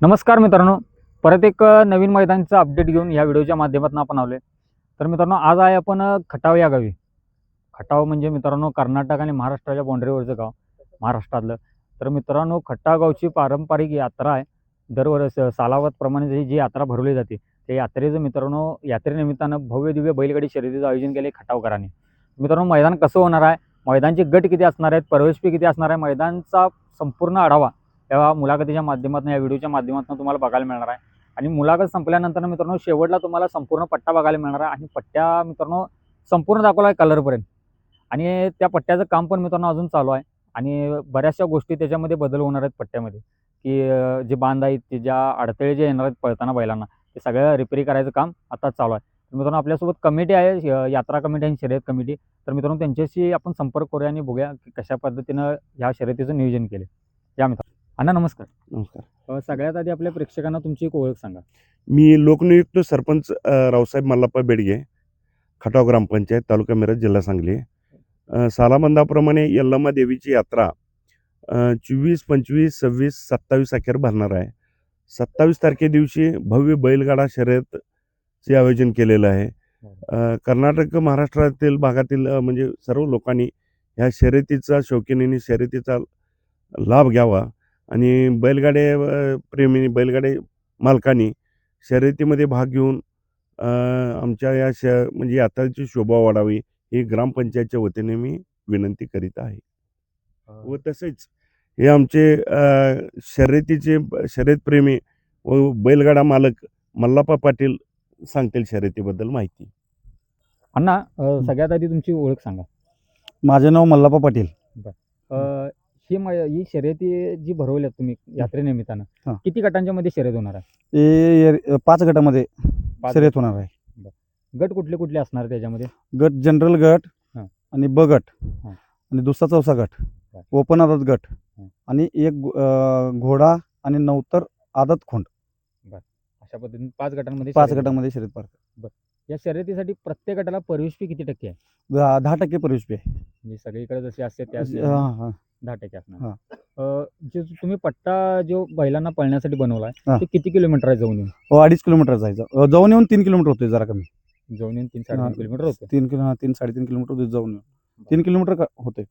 नमस्कार मित्रांनो. परत एक नवीन मैदानचं अपडेट घेऊन या व्हिडिओच्या माध्यमातून आपण आलो तर मित्रांनो आज आहे आपण खटाव या गावी. खटाव म्हणजे मित्रांनो कर्नाटक आणि महाराष्ट्राच्या बाँड्रीवरचं गाव महाराष्ट्रातलं. तर मित्रांनो खटाव गावची पारंपरिक यात्रा आहे. दरवर्ष सालावतप्रमाणे जी जी यात्रा भरवली जाते त्या यात्रेचं मित्रांनो यात्रेनिमित्तानं भव्य दिव्य बैलगाडी शर्यतीचं आयोजन केले खटावकरांनी. मित्रांनो मैदान कसं होणार आहे? मैदानचे गट किती असणार आहेत? प्रवेश फी किती असणार आहे? मैदानचा संपूर्ण आढावा तेव्हा मुलाखतीच्या माध्यमातून या व्हिडिओच्या माध्यमातून तुम्हाला बघायला मिळणार आहे. आणि मुलाखत संपल्यानंतर मित्रांनो शेवटला तुम्हाला संपूर्ण पट्टा बघायला मिळणार आहे. आणि पट्ट्या मित्रांनो संपूर्ण दाखवला आहे कलरपर्यंत आणि त्या पट्ट्याचं काम पण मित्रांनो अजून चालू आहे. आणि बऱ्याचशा गोष्टी त्याच्यामध्ये बदल होणार आहेत पट्ट्यामध्ये. की जे बांध आहेत ते ज्या अडथळे जे येणार आहेत पळताना बैलांना ते सगळं रिपेरी करायचं काम आता चालू आहे. तर मित्रांनो आपल्यासोबत कमिटी आहे यात्रा कमिटी आणि शर्यत कमिटी तर मित्रांनो त्यांच्याशी आपण संपर्क करूया आणि बघूया की कशा पद्धतीनं ह्या शर्यतीचं नियोजन केले. या मित्रांनो. अण्णा नमस्कार. नमस्कार. अ, सगळ्यात आधी आपल्या प्रेक्षकांना तुमची एक ओळख सांगा. मी लोकनियुक्त सरपंच अ, रावसाहेब मल्लाप्पा बेडगे खटाव ग्रामपंचायत तालुका मिरज जिल्हा सांगली. अ, सालाबंदाप्रमाणे यल्लम्मा देवीची यात्रा चोवीस पंचवीस सव्वीस सत्तावीस अखेर भरणार आहे. सत्तावीस तारखे दिवशी भव्य बैलगाडा शर्यतचे आयोजन केलेलं आहे. अ, कर्नाटक महाराष्ट्रातील भागातील अ, म्हणजे सर्व लोकांनी ह्या शर्यतीचा शौकीनींनी शर्यतीचा लाभ घ्यावा. आणि बैलगाडे अ, प्रेमी बैलगाडे मालकांनी शर्यतीमध्ये भाग घेऊन अ, आमच्या या श म्हणजे यात्रेची शोभा वाढावी ही ग्रामपंचायतच्या वतीने मी विनंती करीत आहे. व तसेच हे आमचे शर्यतीचे शर्यतप्रेमी व बैलगाडा मालक मल्लाप्पा पाटील सांगतील शर्यतीबद्दल माहिती. अण्णा सगळ्यात आधी तुमची ओळख सांगा. माझे नाव मल्लापा पाटील. अ, ही मै- ही शर्यती जी भरवल्यात तुम्ही यात्रेनिमित्तानं हा. किती गटांच्या मध्ये शर्यत होणार आहे हे एर- पाच गटामध्ये पाच शर्यत होणार आहे गट कुठले कुठले असणार त्याच्यामध्ये गट जनरल गट हा. आणि ब गट हा. आणि दुसरा चौसा गट बर. ओपन आदत गट हा. आणि एक अं, घोडा आणि नवतर आदत खोंड अशा पद्धतीने पाच गटांमध्ये पाच शर्यत गटामध्ये शर्यत पार. या शर्यतीसाठी प्रत्येक गटाला प्रवेश फी किती टक्के आहे? दहा दहा टक्के प्रवेश आहे. म्हणजे सगळीकडे जशी असते त्या हा, हा. दहा टक्के असणार. हा. अ, जे तुम्ही पट्टा जो बैलांना पळण्यासाठी बनवलाय हा. ते किती किलोमीटर आहे जाऊन येऊन हो, अडीच किलोमीटर जायचं. अं, जाऊन येऊन तीन किलोमीटर होते जरा कमी. जाऊन येऊन तीन हा. साडेतीन किलोमीटर होते तीन किलो हा, तीन साडेतीन किलोमीटर होते जाऊन येऊन. तीन किलोमीटर होते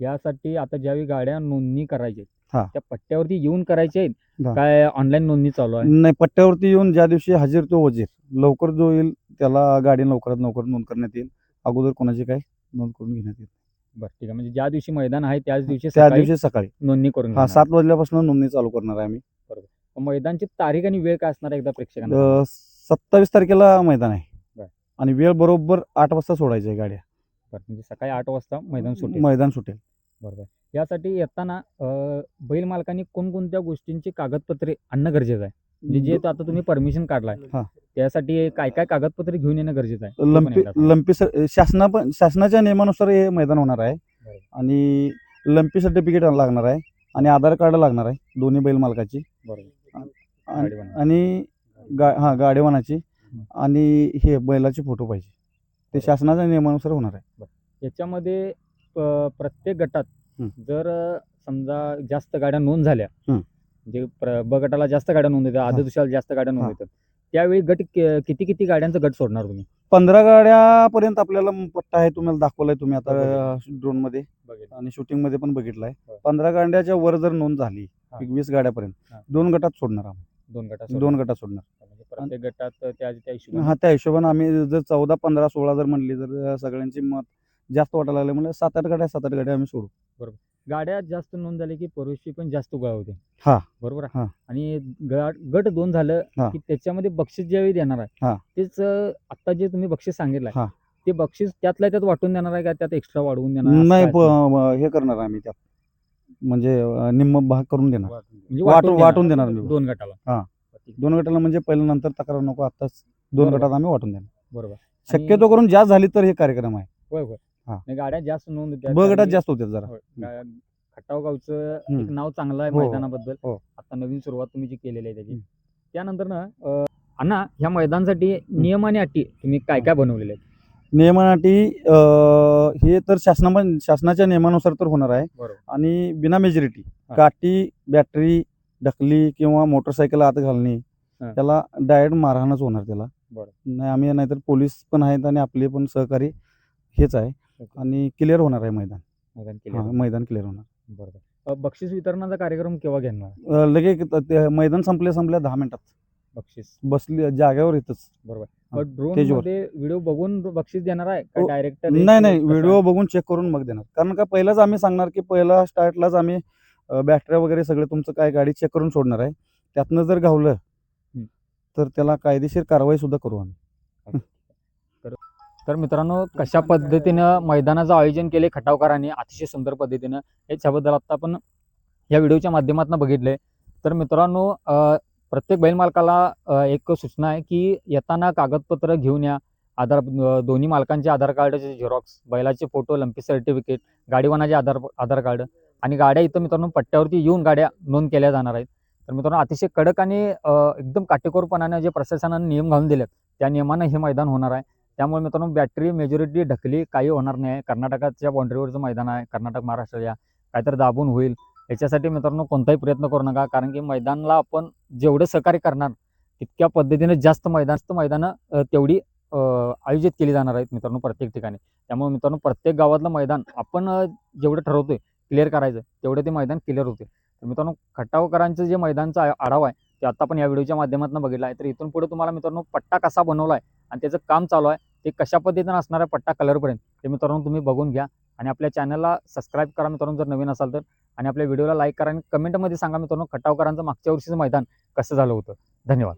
यासाठी आता ज्यावेळी गाड्या नोंदणी करायची हा. त्या पट्ट्यावरती येऊन करायचे आहेत? हा. काय ऑनलाईन नोंदणी चालू आहे? नाही पट्ट्यावरती येऊन ज्या दिवशी हजीर तो वजीर लवकर जो येईल त्याला गाडी लवकरात लवकर नोंद करण्यात येईल. अगोदर कोणाची काय नोंद करून घेण्यात येईल बरं ठीक आहे. म्हणजे ज्या दिवशी मैदान आहे त्याच दिवशी त्या सकाळी दिवशी सकाळी. नोंदणी करून हा घेणार. सात वाजल्यापासून नोंदणी चालू करणार आहे आम्ही. मैदानची तारीख आणि वेळ काय असणार आहे एकदा प्रेक्षकांना? अं, सत्तावीस तारखेला मैदान आहे. बरं. आणि वेळ बरोबर आठ वाजता सोडायची आहे गाड्या. बरं, म्हणजे सकाळी आठ वाजता मैदान सुटेल. मैदान सुटेल. बरोबर. यासाठी येताना अं, बैल मालकांनी कोणकोणत्या गोष्टींची कागदपत्रे आणणं गरजेचं आहे? म्हणजे जे आता तुम्ही परमिशन काढलाय हा. त्यासाठी काय काय कागदपत्रे घेऊन येणं गरजेचं आहे? ते पण लंपी एकदा सांगा. लंपी शासना पण शासनाच्या नियमानुसार हे मैदान होणार आहे. आणि लंपी सर्टिफिकेट लागणार आहे आणि आधार कार्ड लागणार आहे दोन्ही बैल मालकाची. बरोबर. आणि- गाडीवानाची. आणि गा हा गाडीवानाची. आणि हे बैलाचे फोटो पाहिजे. ते शासनाच्या नियमानुसार होणार आहे. याच्यामध्ये प्रत्येक गटात. जर समजा जास्त गाड्या नोंद झाल्या. म्हणजे ब गटाला जास्त गाड्या नोंद येतात आदत दिवसाला जास्त गाड्या नोंद. येतात त्यावेळी गट किती किती गाड्यांचा गट सोडणार तुम्ही पंधरा गाड्यापर्यंत आपल्याला पट्टा आहे तुम्हाला दाखवलाय तुम्ही आता. ड्रोनमध्ये आणि शूटिंगमध्ये पण बघितलाय हो. पंधरा गाड्याच्या वर जर नोंद झाली वीस गाड्यापर्यंत. दोन गटात सोडणार आम्ही दोन गटात दोन. गटात सोडणार म्हणजे प्रत्येक गटात हा त्या हिशोबाने आम्ही जर चौदा पंधरा सोळा जर म्हणली जर सगळ्यांची मत जास्त वाटायला लागले म्हणजे सात आठ गाड्या सात आठ गाड्या आम्ही सोडू गाड्या जास्त नोंद झाली की प्रवेशी पण जास्त गोळा होते हा. बरोबर आहे? हा. आणि गट दोन झालं हा. की त्याच्यामध्ये बक्षीस ज्यावेळी देणार आहे हा. तेच आता जे तुम्ही बक्षीस सांगितलंय हा. ते बक्षीस त्यातल्या त्यात वाटून देणार आहे का त्यात एक्स्ट्रा वाढवून देणार आहे? नाही प-? म- हे करणार आम्ही त्यात म्हणजे अं, निम्म भाग करून देणार म्हणजे वाटून- वाटून देणार मी. दोन गटाला हा. दोन गटाला म्हणजे पहिल्या नंतर तक्रार नको आताच दोन बरोबर. गटात आम्ही वाटून देणार बरोबर आणि- शक्यतो करून जास्त झाली तर हे कार्यक्रम आहे होय होय हा. नाही, गाड्या जास्त नोंद होत्या. ब गटात कारण जास्त होते जरा. गा- खटाव गावचं हम्म. एक नाव चांगलं आहे हो, हो. मैदानाबद्दल हो. आता नवीन सुरुवात तुम्ही जी केलेली आहे त्याची हम्म. त्यानंतर ना अं, अण्णा ह्या मैदानासाठी नियम आणि अटी तुम्ही काय काय बनवलेले आहेत नियमानाटी अं, हे तर शासना शासनाच्या नियमानुसार तर होणार आहे बरोबर आणि बिना मेजॉरिटी हा. काठी बॅटरी ढकली किंवा मोटरसायकल आत घालणे हा. त्याला डायरेक्ट मारहाणच होणार त्याला बरं. नाही आम्ही नाहीतर पोलीस पण आहेत आणि आपले पण सहकारी हेच आहे. ओके. आणि क्लिअर होणार आहे मैदान. मैदान हा, मैदान क्लिअर होणार. बरोबर. अ, बक्षीस वितरणाचा कार्यक्रम केव्हा घेणार? अं, लगे ते मैदान संपल्या संपल्या दहा मिनिटात. बक्षीस. बसली जागेवर येतच. हा, ड्रोन. मध्ये व्हिडिओ बघून बक्षीस देणार आहे का हो. डायरेक्ट नाही नाही व्हिडिओ बघून चेक करून मग देणार. कारण का पहिलाच आम्ही सांगणार की पहिला स्टार्टलाच आम्ही बॅटऱ्या वगैरे सगळं तुमचं काय गाडी चेक करून सोडणार आहे. त्यातनं जर घावलं तर त्याला कायदेशीर कारवाई सुद्धा करू आम्ही. तर मित्रांनो कशा पद्धतीनं मैदानाचं आयोजन केले खटावकरांनी अतिशय सुंदर पद्धतीनं याच्याबद्दल आता आपण या व्हिडिओच्या माध्यमातून बघितले तर मित्रांनो प्रत्येक बैल मालकाला एक सूचना आहे की येताना कागदपत्र घेऊन या. आधार दोन्ही मालकांचे आधार कार्डचे झेरॉक्स बैलाचे फोटो लंपी सर्टिफिकेट गाडीवानाचे आधार आधार कार्ड आणि गाड्या इथं मित्रांनो पट्ट्यावरती येऊन गाड्या नोंद केल्या जाणार आहेत. तर मित्रांनो अतिशय कडक आणि एकदम काटेकोरपणाने जे प्रशासनाने नियम घालून दिलेत त्या नियमानं हे मैदान होणार आहे. त्यामुळे मित्रांनो बॅटरी मेजॉरिटी ढकली काही होणार नाही. कर्नाटकाच्या बाउंड्रीवरचं मैदान आहे. कर्नाटक महाराष्ट्राच्या काहीतरी दाबून होईल. याच्यासाठी मित्रांनो कोणताही प्रयत्न करू नका. कारण की मैदानाला आपण जेवढं सहकार्य करणार तितक्या पद्धतीने जास्त मैदान जास्त मैदानं तेवढी आयोजित केली जाणार आहेत मित्रांनो प्रत्येक ठिकाणी. त्यामुळे मित्रांनो प्रत्येक गावातलं मैदान आपण जेवढं ठरवतोय क्लिअर करायचं तेवढं ते मैदान क्लिअर होते तर मित्रांनो खटावकरांचं जे मैदानचा आढावा आहे ते आता आपण या व्हिडिओच्या माध्यमातून बघितला आहे. तर इथून पुढे तुम्हाला मित्रांनो पट्टा कसा बनवला आहे आणि त्याचं काम चालू आहे. ते कशा पद्धतीनं असणार आहे पट्टा कलरपर्यंत ते मित्रांनो तुम्ही बघून घ्या. आणि आपल्या चॅनलला सबस्क्राईब करा मित्रांनो जर नवीन असाल तर. आणि आपल्या व्हिडिओला लाईक करा आणि कमेंटमध्ये सांगा मित्रांनो खटावकरांचं मागच्या वर्षीचं मैदान कसं झालं होतं. धन्यवाद.